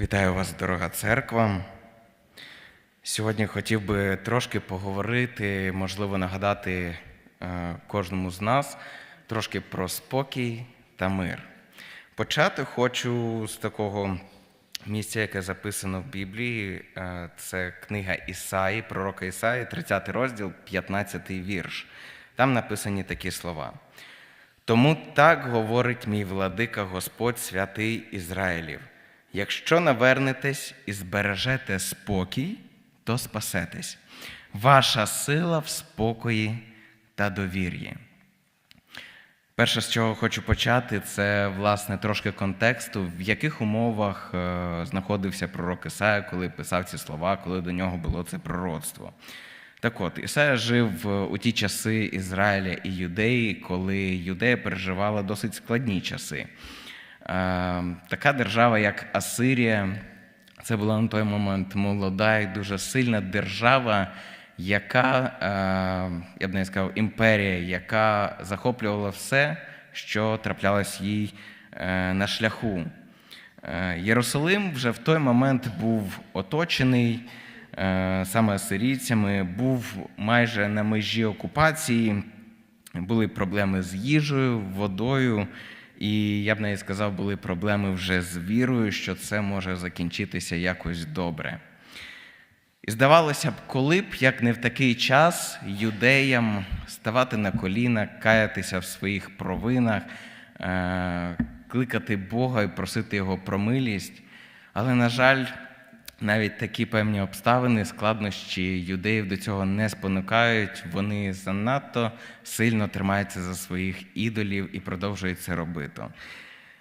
Вітаю вас, дорога церква. Сьогодні хотів би трошки поговорити, можливо, нагадати е, кожному з нас трошки про спокій та мир. Почати хочу з такого місця, яке записано в Біблії. Е, Це книга Ісаї, пророка Ісаї, 30 розділ, 15 вірш. Там написані такі слова. Тому так говорить мій владика Господь святий Ізраїлів. Якщо навернетесь і збережете спокій, то спасетесь. Ваша сила в спокої та довір'ї. Перше, з чого хочу почати, це власне трошки контексту, в яких умовах е, знаходився пророк Ісая, коли писав ці слова, коли до нього було це пророцтво. Так от, Ісая жив е, у ті часи Ізраїля і Юдеї, коли Юдея переживала досить складні часи. Е, Така держава, як Асирія, це була на той момент молода і дуже сильна держава, яка, е, я б не сказав, імперія, яка захоплювала все, що траплялось їй е, на шляху. Е, Єрусалим вже в той момент був оточений е, саме асирійцями, був майже на межі окупації, були проблеми з їжею, водою, і я б навіть сказав, були проблеми вже з вірою, що це може закінчитися якось добре. І здавалося б, коли б, як не в такий час, юдеям ставати на коліна, каятися в своїх провинах, е, кликати Бога і просити Його про милість. Але, на жаль, навіть такі певні обставини, складнощі юдеїв до цього не спонукають. Вони занадто сильно тримаються за своїх ідолів і продовжують це робити.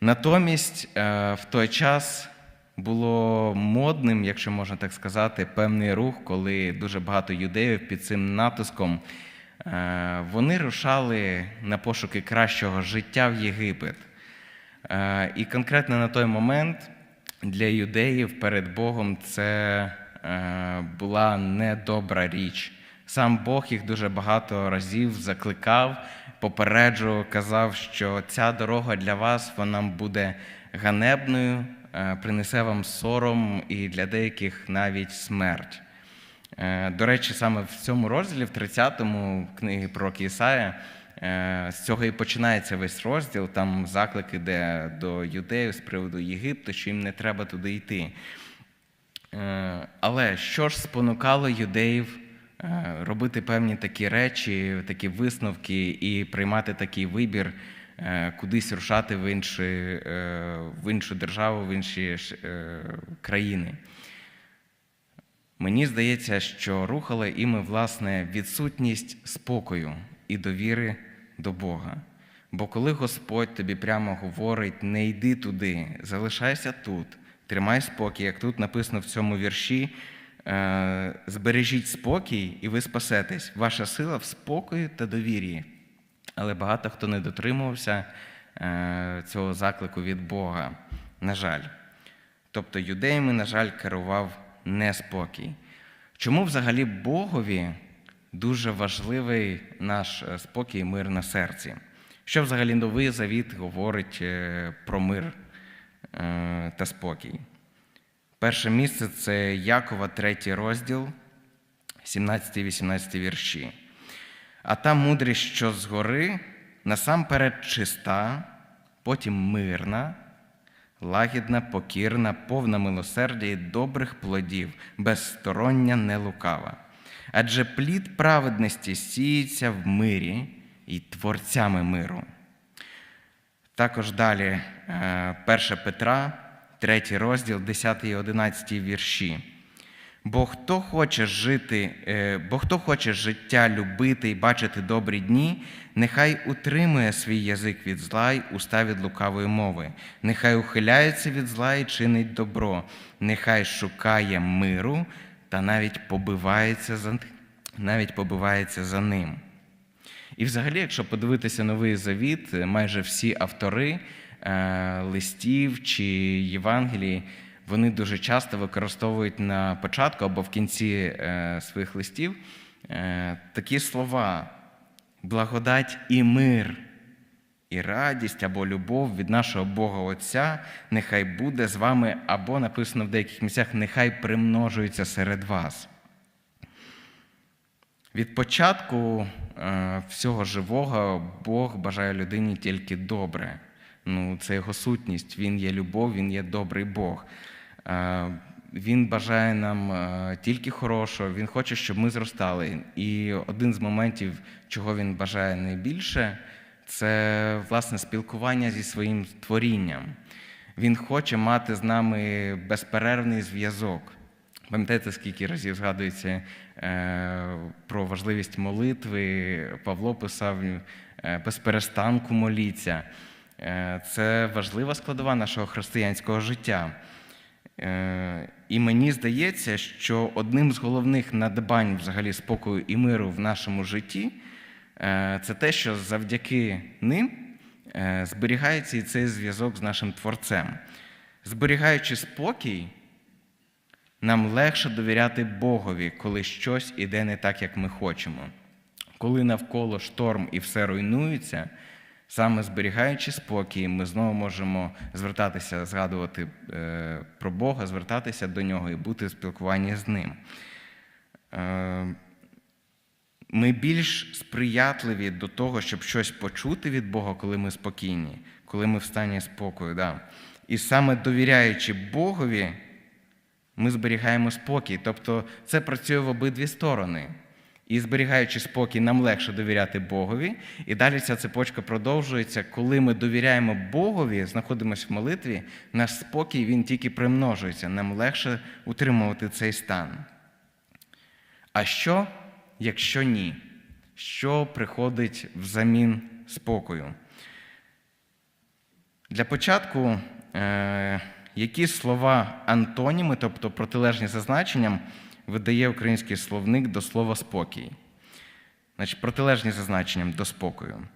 Натомість, е, в той час було модним, якщо можна так сказати, певний рух, коли дуже багато юдеїв під цим натиском е, вони рушали на пошуки кращого життя в Єгипет. Е, І конкретно на той момент для юдеїв перед Богом це е, була недобра річ. Сам Бог їх дуже багато разів закликав, попереджував, казав, що ця дорога для вас вона буде ганебною, е, принесе вам сором і для деяких навіть смерть. Е, До речі, саме в цьому розділі, в 30-му книги пророка Ісая, з цього і починається весь розділ. Там заклик іде до юдеїв з приводу Єгипту, що їм не треба туди йти. Е, Але що ж спонукало юдеїв е, робити певні такі речі, такі висновки і приймати такий вибір, е, кудись рушати в, інші, е, в іншу державу, в інші е, країни? Мені здається, що рухали іми, власне, відсутність спокою і довіри до Бога. Бо коли Господь тобі прямо говорить, не йди туди, залишайся тут, тримай спокій, як тут написано в цьому вірші, е, збережіть спокій, і ви спасетесь. Ваша сила в спокої та довір'ї. Але багато хто не дотримувався е, цього заклику від Бога, на жаль. Тобто юдеями, на жаль, керував неспокій. Чому взагалі Богові дуже важливий наш е, спокій і мир на серці? Що взагалі новий завіт говорить е, про мир е, та спокій? Перше місце це Якова, третій розділ, 17-18 вірші. А та мудрість, що згори, насамперед чиста, потім мирна, лагідна, покірна, повна милосердя і добрих плодів, безстороння, нелукава. Адже плід праведності сіється в мирі і творцями миру. Також далі 1 Петра, 3 розділ, 10 і 11 вірші. Бо хто хоче жити, е, бо хто хоче життя любити і бачити добрі дні, нехай утримує свій язик від зла й уста від лукавої мови, нехай ухиляється від зла і чинить добро, нехай шукає миру та навіть побивається за, навіть побивається за ним. І взагалі, якщо подивитися новий завіт, майже всі автори е, листів чи Євангелії, вони дуже часто використовують на початку або в кінці е, своїх листів е, такі слова: благодать і мир і радість або любов від нашого Бога Отця нехай буде з вами, або написано в деяких місцях, нехай примножується серед вас. Від початку е, всього живого Бог бажає людині тільки добре. Ну, це його сутність. Він є любов, він є добрий Бог. Е, Він бажає нам е, тільки хорошого, він хоче, щоб ми зростали. І один з моментів, чого він бажає найбільше, це власне спілкування зі своїм творінням. Він хоче мати з нами безперервний зв'язок. Пам'ятаєте, скільки разів згадується е, про важливість молитви? Павло писав е, без перестанку моліться. Е, це важлива складова нашого християнського життя. І мені здається, що одним з головних надбань взагалі спокою і миру в нашому житті це те, що завдяки ним е, зберігається і цей зв'язок з нашим Творцем. Зберігаючи спокій, нам легше довіряти Богові, коли щось іде не так, як ми хочемо. Коли навколо шторм і все руйнується, саме зберігаючи спокій, ми знову можемо звертатися, згадувати е, про Бога, звертатися до нього і бути в спілкуванні з ним. Ми більш сприятливі до того, щоб щось почути від Бога, коли ми спокійні, коли ми в стані спокою. Да. І саме довіряючи Богові, ми зберігаємо спокій. Тобто це працює в обидві сторони. І зберігаючи спокій, нам легше довіряти Богові. І далі ця цепочка продовжується. Коли ми довіряємо Богові, знаходимося в молитві, наш спокій він тільки примножується. Нам легше утримувати цей стан. А що, якщо ні? Що приходить взамін спокою? Для початку, е, які слова антоніми, тобто протилежні за значенням, видає український словник до слова спокій. Значить, протилежні за значенням до спокою.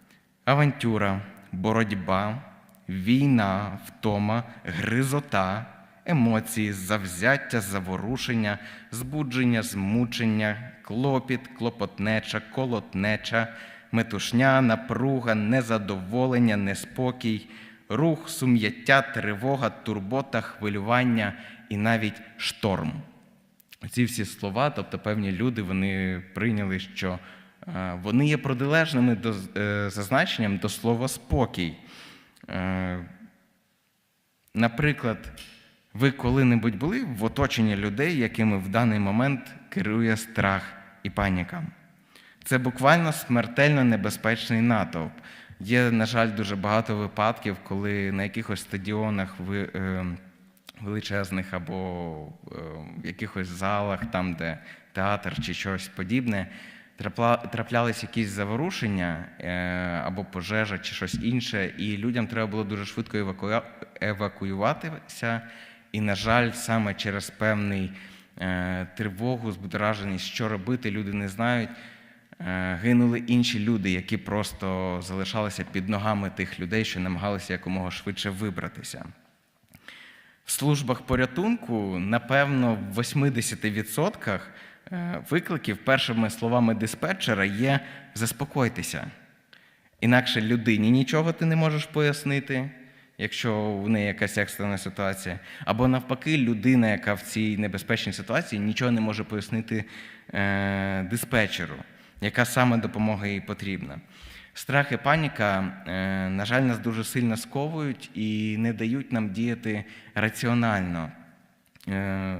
Авантюра, боротьба, війна, втома, гризота, емоції, завзяття, заворушення, збудження, змучення, клопіт, клопотнеча, колотнеча, метушня, напруга, незадоволення, неспокій, рух, сум'яття, тривога, турбота, хвилювання і навіть шторм. Ці всі слова, тобто певні люди, вони прийняли, що е, вони є протилежними до е, зазначенням до слова спокій. Е, Наприклад, ви коли-небудь були в оточенні людей, якими в даний момент керує страх і паніка. Це буквально смертельно небезпечний натовп. Є, на жаль, дуже багато випадків, коли на якихось стадіонах ви, е, величезних або е, в якихось залах, там, де театр чи щось подібне, траплялись якісь заворушення е, або пожежа чи щось інше, і людям треба було дуже швидко евакуюватися. І, на жаль, саме через певний е, тривогу, збудораженість, що робити, люди не знають. Е, Гинули інші люди, які просто залишалися під ногами тих людей, що намагалися якомога швидше вибратися. В службах порятунку, напевно, в 80% е, викликів першими словами диспетчера є заспокойтеся. Інакше людині нічого ти не можеш пояснити, якщо в неї якась екстрена ситуація. Або навпаки, людина, яка в цій небезпечній ситуації, нічого не може пояснити е, диспетчеру, яка саме допомога їй потрібна. Страх і паніка, е, на жаль, нас дуже сильно сковують і не дають нам діяти раціонально. Е,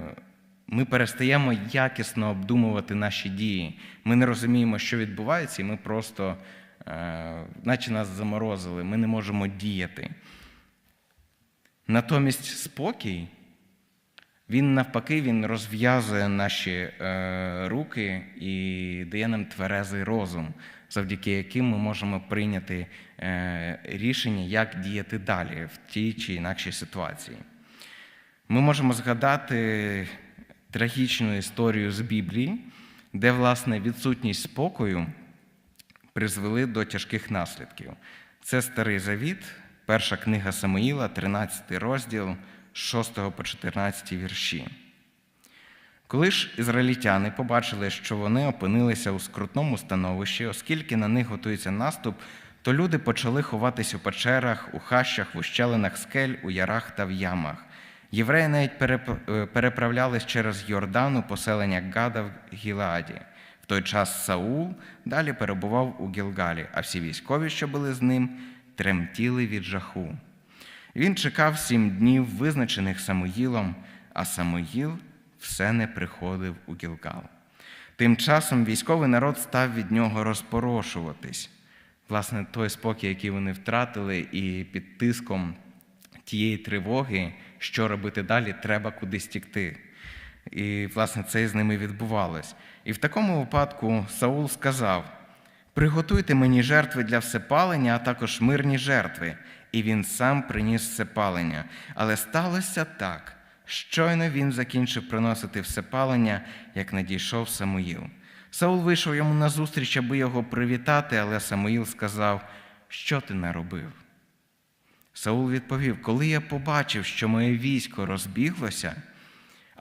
Ми перестаємо якісно обдумувати наші дії. Ми не розуміємо, що відбувається, і ми просто, е, наче нас заморозили, ми не можемо діяти. Натомість спокій, він навпаки, він розв'язує наші е, руки і дає нам тверезий розум, завдяки яким ми можемо прийняти е, рішення, як діяти далі в тій чи інакшій ситуації. Ми можемо згадати трагічну історію з Біблії, де, власне, відсутність спокою призвели до тяжких наслідків. Це Старий Завіт, перша книга Самуїла, 13 розділ, з 6 по 14 вірші. Коли ж ізраїльтяни побачили, що вони опинилися у скрутному становищі, оскільки на них готується наступ, то люди почали ховатись у печерах, у хащах, в ущелинах скель, у ярах та в ямах. Євреї навіть е, переправлялись через Йордан у поселення Гада в Гілааді. В той час Саул далі перебував у Гілгалі, а всі військові, що були з ним, тремтіли від жаху. Він чекав сім днів, визначених Самуїлом, а Самуїл все не приходив у Гілгал. Тим часом військовий народ став від нього розпорошуватись. Власне, той спокій, який вони втратили, і під тиском тієї тривоги, що робити далі, треба кудись тікти. І, власне, це з ними відбувалось. І в такому випадку Саул сказав: Приготуйте мені жертви для всепалення, а також мирні жертви. І він сам приніс всепалення. Але сталося так. Щойно він закінчив приносити всепалення, як надійшов Самуїл. Саул вийшов йому назустріч, аби його привітати, але Самуїл сказав: Що ти наробив? Саул відповів: Коли я побачив, що моє військо розбіглося,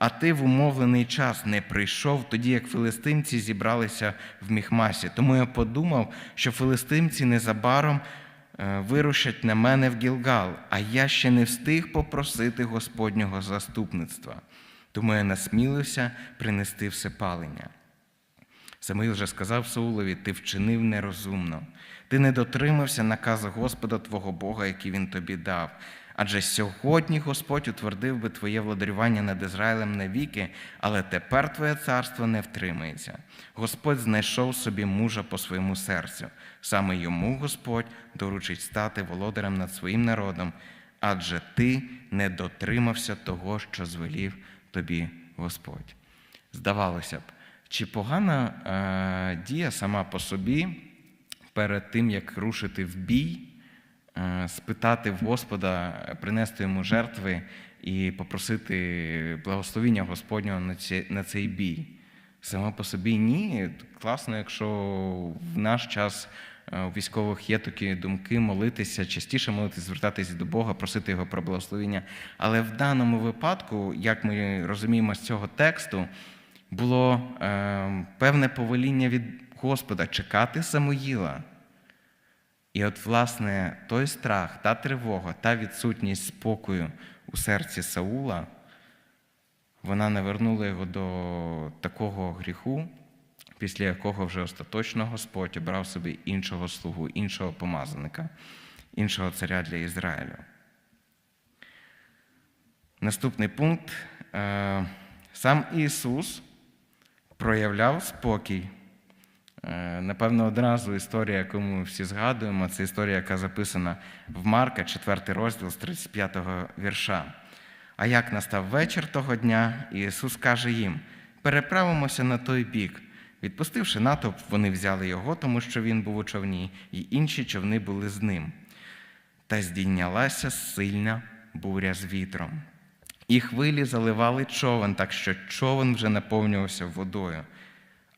а ти в умовлений час не прийшов, тоді як филистимці зібралися в Міхмасі. Тому я подумав, що филистимці незабаром е, вирушать на мене в Гілгал, а я ще не встиг попросити Господнього заступництва. Тому я насмілився принести всепалення. Самуїл же сказав Саулові: Ти вчинив нерозумно, ти не дотримався наказу Господа Твого Бога, який він тобі дав. Адже сьогодні Господь утвердив би твоє владарювання над Ізраїлем навіки, але тепер твоє царство не втримається. Господь знайшов собі мужа по своєму серцю. Саме йому Господь доручить стати володарем над своїм народом, адже ти не дотримався того, що звелів тобі Господь. Здавалося б, чи погана е, дія сама по собі перед тим, як рушити в бій, спитати в Господа, принести йому жертви і попросити благословіння Господнього на, цей бій? Само по собі ні. Класно, якщо в наш час е, у військових є такі думки молитися, частіше молитися, звертатися до Бога, просити Його про благословення. Але в даному випадку, як ми розуміємо з цього тексту, було е, певне повеління від Господа чекати Самуїла. І от, власне, той страх, та тривога, та відсутність спокою у серці Саула, вона навернула його до такого гріху, після якого вже остаточно Господь обрав собі іншого слугу, іншого помазаника, іншого царя для Ізраїлю. Наступний пункт. Е, Сам Ісус проявляв спокій. Е, Напевно, одразу історія, яку ми всі згадуємо, це історія, яка записана в Марка, 4 розділ з 35 вірша. А як настав вечір того дня, Ісус каже їм: переправимося на той бік. Відпустивши натовп, вони взяли його, тому що він був у човні, і інші човни були з ним. Та здійнялася сильна буря з вітром. І хвилі заливали човен, так що човен вже наповнювався водою.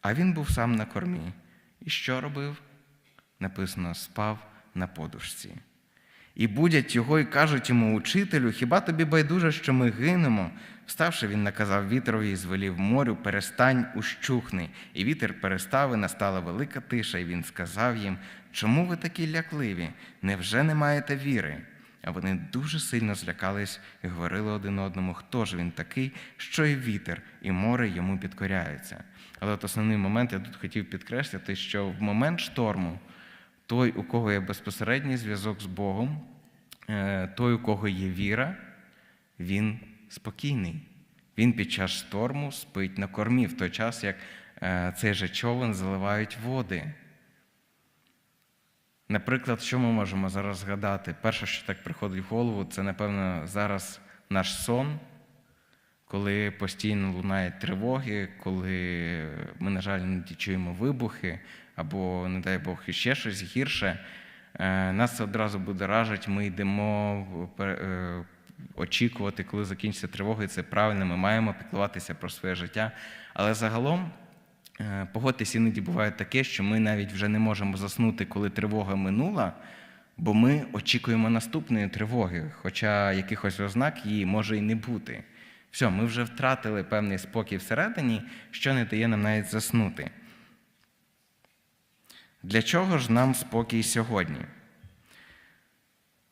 А він був сам на кормі. І що робив? Написано, спав на подушці. І будять його і кажуть йому, учителю, хіба тобі байдуже, що ми гинемо? Вставши, він наказав вітрові і звелів морю, перестань, ущухни. І вітер перестав, і настала велика тиша, і він сказав їм, чому ви такі лякливі? Невже не маєте віри? А вони дуже сильно злякались і говорили один одному, хто ж він такий, що і вітер, і море йому підкоряються. Але от основний момент я тут хотів підкреслити, що в момент шторму той, у кого є безпосередній зв'язок з Богом, е, той, у кого є віра, він спокійний. Він під час шторму спить на кормі, в той час, як е, цей же човен заливають води. Наприклад, що ми можемо зараз згадати? Перше, що так приходить в голову, це, напевно, зараз наш сон, коли постійно лунають тривоги, коли ми, на жаль, не чуємо вибухи, або, не дай Бог, ще щось гірше. Е, Нас це одразу буде ражить, ми йдемо е, очікувати, коли закінчиться тривога, і це правильно, ми маємо піклуватися про своє життя. Але загалом. Е, Погодьтесь, іноді буває таке, що ми навіть вже не можемо заснути, коли тривога минула, бо ми очікуємо наступної тривоги, хоча якихось ознак її може і не бути. Все, ми вже втратили певний спокій всередині, що не дає нам навіть заснути. Для чого ж нам спокій сьогодні?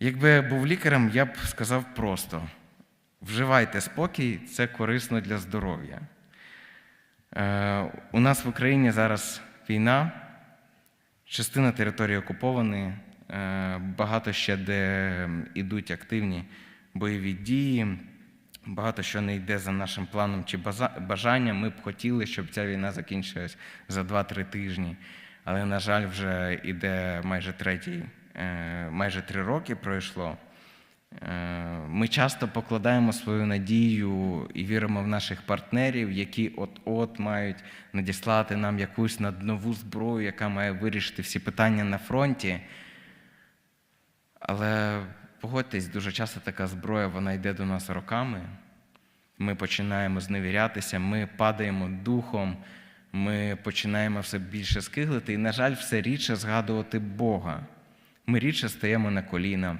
Якби я був лікарем, я б сказав просто: вживайте спокій, це корисно для здоров'я. Е, у нас в Україні зараз війна, частина території окуповані, е, багато ще де йдуть активні бойові дії, багато що не йде за нашим планом чи бажанням. Ми б хотіли, щоб ця війна закінчилась за 2-3 тижні. Але, на жаль, вже йде майже третій, е, майже три роки пройшло. Е, Ми часто покладаємо свою надію і віримо в наших партнерів, які от-от мають надіслати нам якусь наднову зброю, яка має вирішити всі питання на фронті. Але погодьтесь, дуже часто така зброя вона йде до нас роками. Ми починаємо зневірятися, ми падаємо духом, ми починаємо все більше скиглити і, на жаль, все рідше згадувати Бога. Ми рідше стаємо на коліна.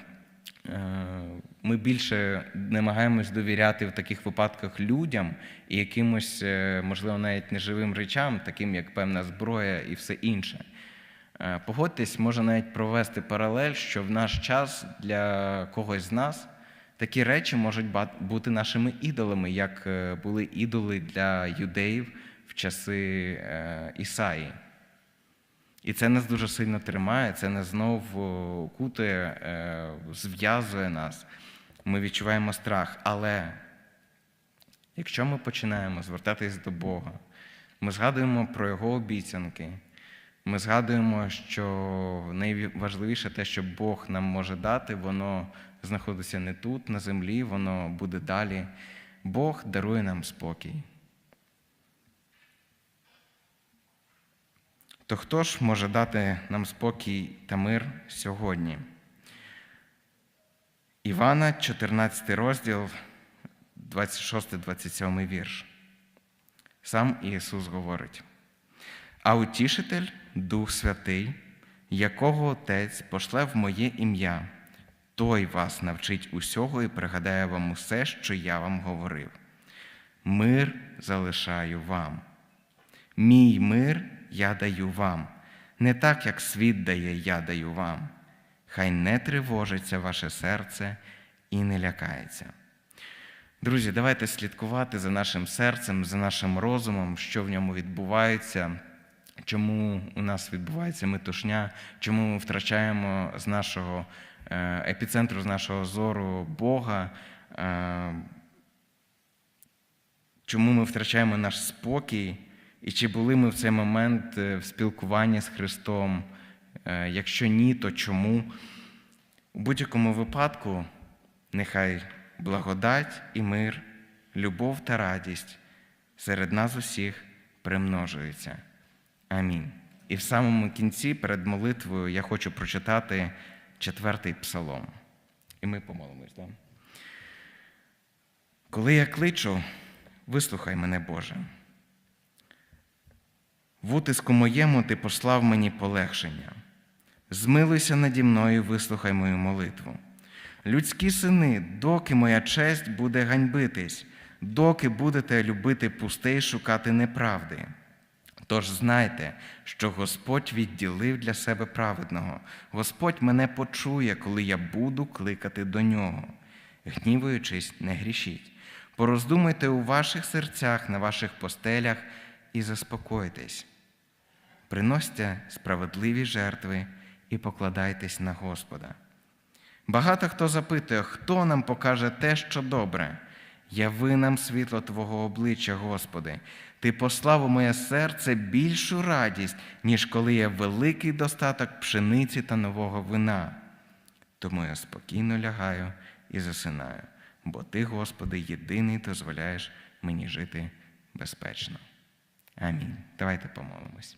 Е, Ми більше намагаємось довіряти в таких випадках людям і якимось, е, можливо, навіть неживим речам, таким як певна зброя і все інше. Е, Погодьтесь, може навіть провести паралель, що в наш час для когось з нас такі речі можуть бути нашими ідолами, як були ідоли для юдеїв в часи Ісаї. І це нас дуже сильно тримає, це нас знов о, кутає, е, зв'язує нас. Ми відчуваємо страх. Але якщо ми починаємо звертатись до Бога, ми згадуємо про Його обіцянки, ми згадуємо, що найважливіше те, що Бог нам може дати, воно знаходиться не тут, на землі, воно буде далі. Бог дарує нам спокій. То хто ж може дати нам спокій та мир сьогодні? Івана, 14 розділ, 26-27 вірш. Сам Ісус говорить: А утішитель, Дух Святий, якого Отець пошле в моє ім'я, той вас навчить усього і пригадає вам усе, що я вам говорив. Мир залишаю вам. Мій мир я даю вам, не так, як світ дає, я даю вам. Хай не тривожиться ваше серце і не лякається. Друзі, давайте слідкувати за нашим серцем, за нашим розумом, що в ньому відбувається, чому у нас відбувається метушня, чому ми втрачаємо з нашого е, епіцентру, з нашого зору Бога. е, Чому ми втрачаємо наш спокій, і чи були ми в цей момент е, в спілкуванні з Христом? Е, Якщо ні, то чому? У будь-якому випадку нехай благодать і мир, любов та радість серед нас усіх примножуються. Амінь. І в самому кінці, перед молитвою, я хочу прочитати четвертий псалом. І ми помолимось. Да? Коли я кличу, вислухай мене, Боже. В утиску моєму ти послав мені полегшення. Змилуйся наді мною, вислухай мою молитву. Людські сини, доки моя честь буде ганьбитись, доки будете любити пусте і шукати неправди. Тож знайте, що Господь відділив для себе праведного. Господь мене почує, коли я буду кликати до нього. Гнівуючись, не грішіть. Пороздумуйте у ваших серцях, на ваших постелях і заспокойтесь. Приносьте справедливі жертви і покладайтесь на Господа. Багато хто запитує, хто нам покаже те, що добре. Яви нам світло Твого обличчя, Господи. Ти послав у моє серце більшу радість, ніж коли є великий достаток пшениці та нового вина. Тому я спокійно лягаю і засинаю, бо Ти, Господи, єдиний дозволяєш мені жити безпечно. Амінь. Давайте помолимось.